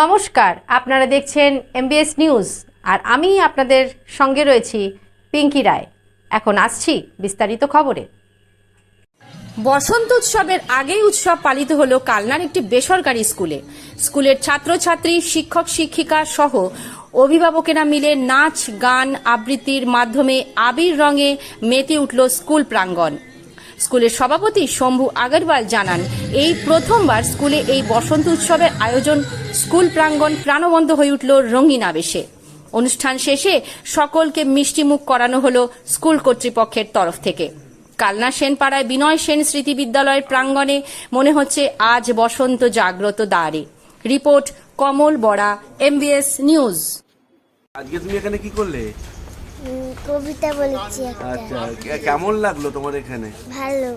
নমস্কার, আপনারা দেখছেন এমবিএস নিউজ আর আমি আপনাদের সঙ্গে রয়েছি পিঙ্কি রায়। এখন আসছি বিস্তারিত খবরে। বসন্ত উৎসবের আগেই উৎসব পালিত হলো কালনার একটি বেসরকারি স্কুলে। স্কুলের ছাত্রছাত্রী, শিক্ষক, শিক্ষিকা সহ অভিভাবকেরা মিলে নাচ, গান, আবৃত্তির মাধ্যমে আবির রঙে মেতে উঠল স্কুল প্রাঙ্গণ। স্কুলের সভাপতি শম্ভু আগরওয়াল জানান, এই প্রথমবার স্কুলে এই বসন্ত উৎসবের আয়োজন স্কুল প্রাঙ্গণ প্রাণবন্ত হয়ে উঠল রঙিন আবেশে। অনুষ্ঠান শেষে সকলকে মিষ্টিমুখ করানো হলো স্কুল কর্তৃপক্ষের তরফ থেকে। কালনা সেনপাড়ায় বিনয় সেন স্মৃতি বিদ্যালয়ের প্রাঙ্গণে মনে হচ্ছে আজ বসন্ত জাগ্রত দ্বারে। রিপোর্ট কমল বড়া এমবিএস নিউজ আজকে তুমি এখানে কি করলে? কবিতা বলেছি একটা। আচ্ছা কেমন লাগল তোমার এখানে? ভালো।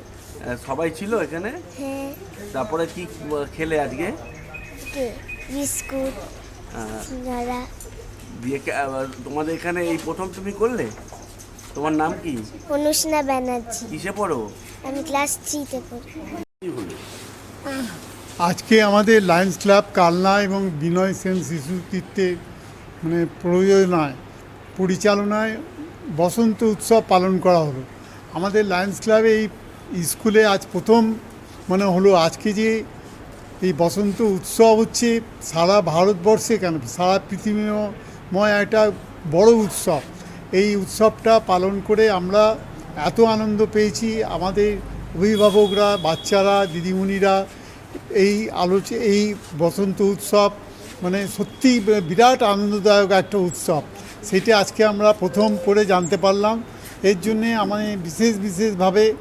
সবাই ছিল এখানে? হ্যাঁ। তারপরে কি খেলে আজকে? কে? বিস্কুট সিঙ্গারা। দিয়ে তোমাদের এখানে এই প্রথম তুমি করলে? তোমার নাম কি? অনুষ্ণা ব্যানার্জি। কিসে পড়ো? আমি ক্লাস থ্রিতে পড়ি। আজকে আমাদের লায়ন্স ক্লাব কালনা এবং বিনয় সেন শিশু তীর্থের মানে প্রয়োজনায় পরিচালনায় বসন্ত উৎসব পালন করা হলো। আমাদের লায়ন্স ক্লাবে এই স্কুলে আজ প্রথম মানে হলো আজকে যে এই বসন্ত উৎসব হচ্ছে, সারা ভারতবর্ষে কেন? সারা পৃথিবীময় একটা বড় উৎসব। এই উৎসবটা পালন করে আমরা এত আনন্দ পেয়েছি। আমাদের অভিভাবকরা, বাচ্চারা, দিদিমণিরা এই আলোচ, এই বসন্ত উৎসব মানে সত্যি বিরাট আনন্দদায়ক একটা উৎসব। সেটা আজকে আমরা প্রথম করে জানতে পারলাম। এর জন্যে আমাদের বিশেষ বিশেষভাবে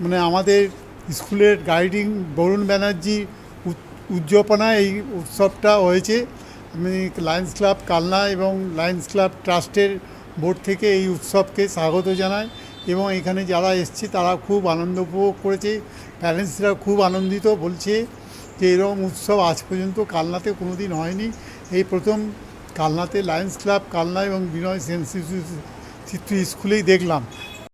মানে আমাদের স্কুলের গাইডিং বরুণ ব্যানার্জি উদ- উদ্যাপনায় এই উৎসবটা হয়েছে। আমি লায়ন্স ক্লাব কালনা এবং লায়ন্স ক্লাব ট্রাস্টের বোর্ড থেকে এই উৎসবকে স্বাগত জানাই এবং এখানে যারা এসছে তারা খুব আনন্দ উপভোগ করেছে। প্যারেন্টসরা খুব আনন্দিত বলছে যে এরকম উৎসব আজ পর্যন্ত কালনাতে কোনো দিন হয়নি। এই প্রথম কালনাতে লায়ন্স ক্লাব কালনা এবং বিনয় সেন্সিটিভ স্কুলেই দেখলাম।